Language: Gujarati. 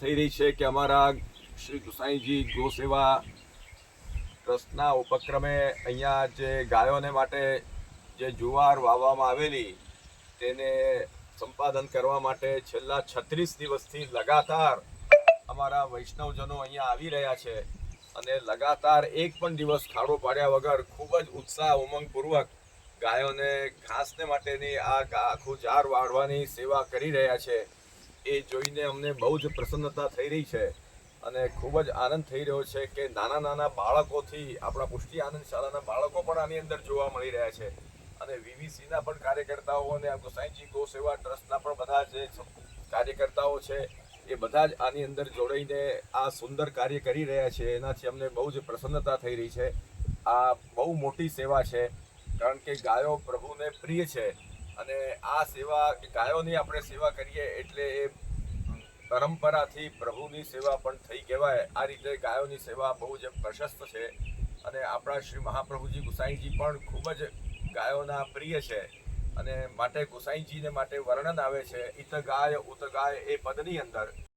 થઈ રહી છે કે અમારા શ્રી ગુસાઈજી ગોસેવા ટ્રસ્ટના ઉપક્રમે અહીંયા જે ગાયોને માટે જે જુવાર વાવવામાં આવેલી, તેને સંપાદન કરવા માટે છેલ્લા છત્રીસ દિવસથી લગાતાર અમારા વૈષ્ણવજનો અહીંયા આવી રહ્યા છે અને લગાતાર એક પણ દિવસ ખાડો પાડ્યા વગર ખૂબ જ ઉત્સાહ, ઉમંગપૂર્વક ગાયોને ઘાસને માટેની આ આખું ઝાડ વાળવાની સેવા કરી રહ્યા છે. એ જોઈને અમને બહુ જ પ્રસન્નતા થઈ રહી છે અને ખૂબ જ આનંદ થઈ રહ્યો છે કે નાના નાના બાળકોથી આપણા પુષ્ટિ આનંદ શાળાના બાળકો પણ આની અંદર જોવા મળી રહ્યા છે. અને વીવીસીના પણ કાર્યકર્તાઓ અને ગોસાઈજી ગો સેવા ટ્રસ્ટના પણ બધા જે કાર્યકર્તાઓ છે એ બધા જ આની અંદર જોડાઈને આ સુંદર કાર્ય કરી રહ્યા છે. એનાથી અમને બહુ જ પ્રસન્નતા થઈ રહી છે. આ બહુ મોટી સેવા છે. કારણ કે ગાયો પ્રભુને પ્રિય છે. અને આ સેવા ગાયોની આપણે સેવા કરીએ એટલે એ પરંપરાથી પ્રભુની સેવા પણ થઈ કહેવાય. આ રીતે ગાયોની સેવા બહુ જ પ્રશસ્ત છે અને આપણા શ્રી મહાપ્રભુજી ગુસાઈજી પણ ખૂબ જ ગાયોના પ્રિય છે અને માટે ગુસાઈજીને માટે વર્ણન આવે છે ઇત ગાય ઉત ગાય એ પદની અંદર.